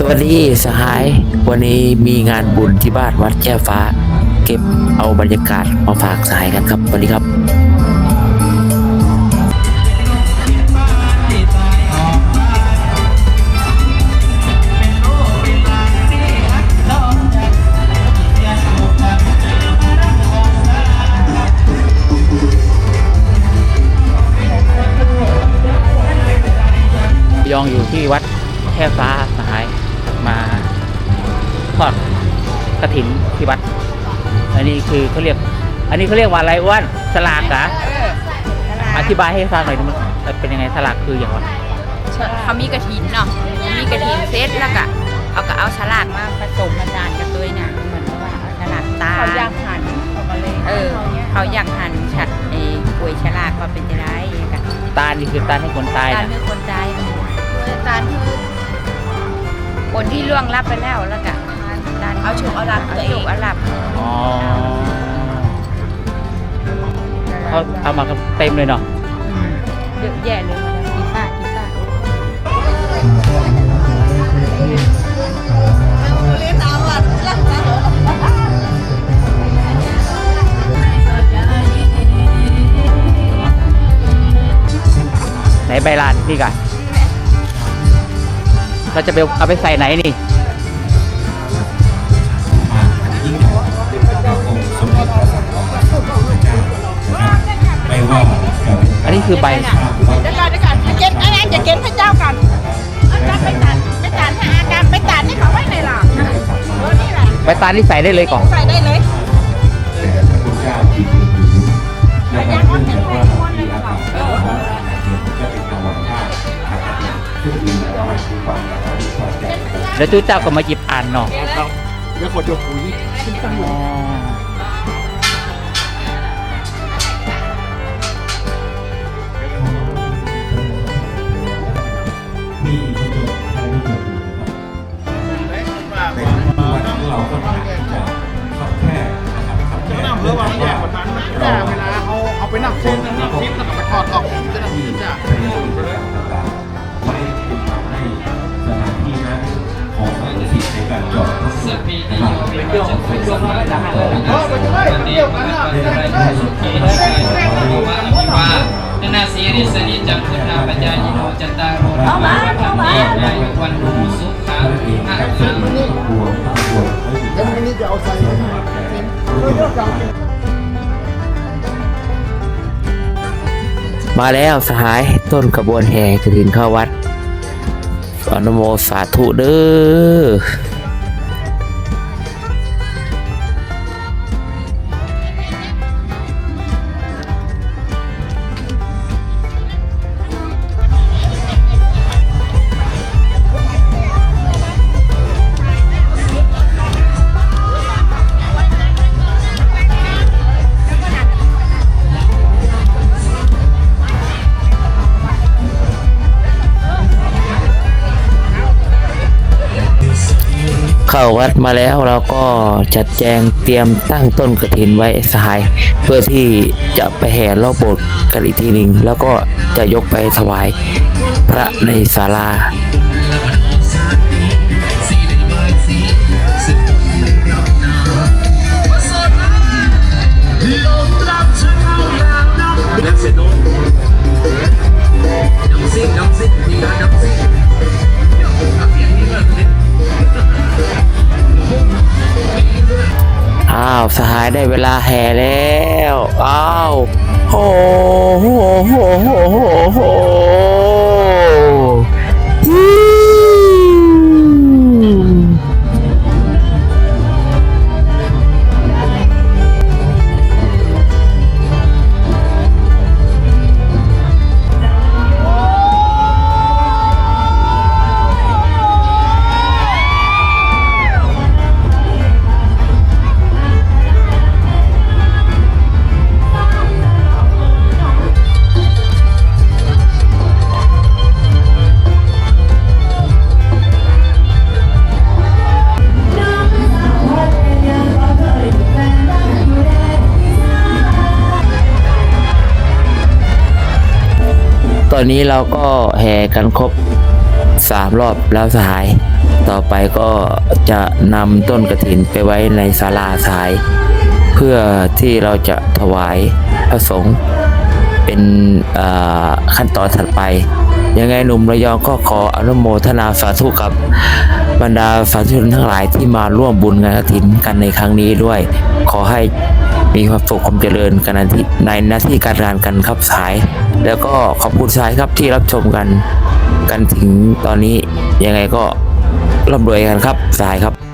สวัสดีสหาย วันนี้มีงานบุญที่บ้านวัดแจ้ฟ้า เก็บเอาบรรยากาศมาฝากสหายกันครับสวัสดีครับยองอยู่ที่วัดแค่ฟ้า ทอดกระถินที่วัด อันนี้คือเขาเรียก อันนี้เขาเรียกว่าอะไรอ้วนสลากเหรออธิบายให้ฟังหน่อยมันมันเป็นยังไงสลากคืออย่างไรเขามีกระถินเนาะมีกระถินเซตแล้วก็เอาก็เอาฉลากมาผสมผสานกันด้วยนะเหมือนว่าเอาฉลากตาเขาอยากหันเขาก็เลยเออ เขาอยากหันชัดเอป่วยฉลากว่าเป็นจะได้กันตาลนี่คือตาลให้คนตายการนะเมื่อคนตายตาลคือคนที่ล่วงลับไปแล้วแล้วก็ การเอาโชคเอาลาภเอาตัวโชเองคเอาลับอ๋อเขาเอามากันเต็มเลยเนาะเยอะแยะเลยกีป้ากีป้าไหนใบลานพี่กันเราจะไปเอาไปใส่ไหนนี่ นอันนี้คือใบ เดี๋ยวก่อนเดี๋ยวก่อนจะเก็บอะไรจะเก็บพระเจ้ากันเอาการไปตัดไปตัดให้อาการไปตัดนี่เขาไว้ในหลังเออนี่แหละใบตาลนี่ใส่ได้เลยก่อนใส่ได้เลยแต่พระคุณเจ้าที่ถือนะครับเนื่องจากว่ามีอากาศร้อนจะเป็นกลางวันภาคนะครับซึ่งมีหลายที่ความที่ความแตกแล้วจู้เจ้าก็มาหยิบอ่านเนาะ แล้วคนจะคุยอ๋อมี ฟิตแล้วก็ไปทอดออกจะนับฟิตจ้ะไม่ถูกทำให้สถานที่นั้นของอนุสิทธิ์ในการจอดรถนะครับเป็นเรื่องของเป็นเรื่องของการเออไปจะได้เดียวกันอะได้ได้ได้ได้นานาสีริสนิจังพุทธาปัญญาอิโนจัตตารโรธรรมะวันนี้อายุวันโนสุขังเองอากับคัสิ่งงที่บวมบวมไม่มีนี่จะเอาใส่ มาแล้วสหายต้นกระบวนแห่กระถินเข้าวัดอนุโมสาธุเด้อ เข้าวัดมาแล้วเราก็จัดแจงเตรียมตั้งต้นกระถินไว้สหาย เพื่อที่จะไปแห่รอบโบสถ์กันอีกทีหนึ่งแล้วก็จะยกไปถวายพระในศาลาาวสหายได้เวลาแห่แล้ว อ้าว โอ้โหโหโหโห อนนี้เราก็แห่กันครบสามรอบแล้วสหาย ต่อไปก็จะนำต้นกระถินไปไว้ในศาลาสาย เพื่อที่เราจะถวายพระสงฆ์เป็นขั้นตอนถัดไป ยังไงหนุ่มระยองก็ขออนุโมทนาสาธุกับบรรดาสาธุชนทั้งหลายที่มาร่วมบุญงานกฐินกันในครั้งนี้ด้วย ขอให้ มีความสุขความเจริญกันในในหน้าที่การงานกันครับสาย แล้วก็ขอบคุณสายครับที่รับชมกัน กันถึงตอนนี้ยังไงก็ร่ำรวยกันครับสายครับ